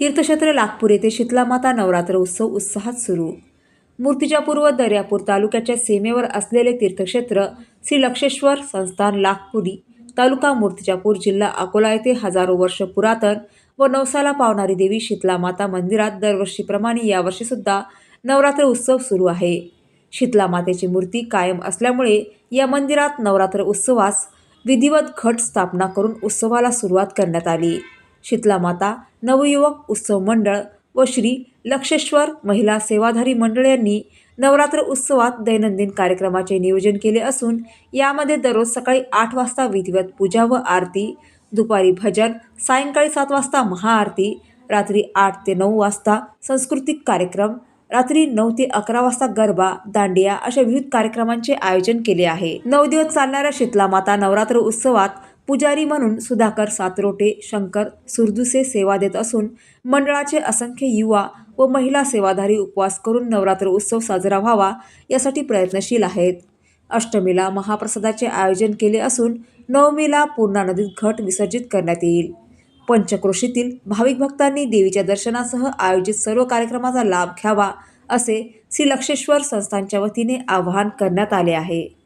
तीर्थक्षेत्र नागपूर येथे शीतलामाता नवरात्र उत्सव उत्साहात सुरू. मूर्तिजापूर व दर्यापूर तालुक्याच्या सीमेवर असलेले तीर्थक्षेत्र श्री लक्षेश्वर संस्थान नागपुरी तालुका मूर्तिजापूर जिल्हा अकोला येथे हजारो वर्ष पुरातन व नवसाला पावणारी देवी शीतलामाता मंदिरात दरवर्षीप्रमाणे यावर्षीसुद्धा नवरात्र उत्सव सुरू आहे. शीतलामातेची मूर्ती कायम असल्यामुळे या मंदिरात नवरात्र उत्सवास विधिवत घट स्थापना करून उत्सवाला सुरुवात करण्यात आली. शीतला माता नवयुवक उत्सव मंडळ व श्री लक्षेश्वर महिला सेवाधारी मंडळ यांनी नवरात्र उत्सवात दैनंदिन कार्यक्रमाचे नियोजन केले असून यामध्ये दररोज सकाळी आठ वाजता विधिवत पूजा व आरती दुपारी भजन सायंकाळी सात वाजता महाआरती रात्री आठ ते नऊ वाजता सांस्कृतिक कार्यक्रम रात्री नऊ ते अकरा वाजता गरबा दांडिया अशा विविध कार्यक्रमांचे आयोजन केले आहे. नऊ दिवस चालणाऱ्या शीतला माता नवरात्र उत्सवात पुजारी म्हणून सुधाकर सातरोटे शंकर सुरदुसे सेवा देत असून मंडळाचे असंख्य युवा व महिला सेवाधारी उपवास करून नवरात्र उत्सव साजरा व्हावा यासाठी प्रयत्नशील आहेत. अष्टमीला महाप्रसादाचे आयोजन केले असून नवमीला पूर्णा नदीत घट विसर्जित करण्यात येईल. पंचक्रोशीतील भाविक भक्तांनी देवीच्या दर्शनासह आयोजित सर्व कार्यक्रमाचा लाभ घ्यावा असे श्री लक्षेश्वर संस्थांच्या वतीने आवाहन करण्यात आले आहे.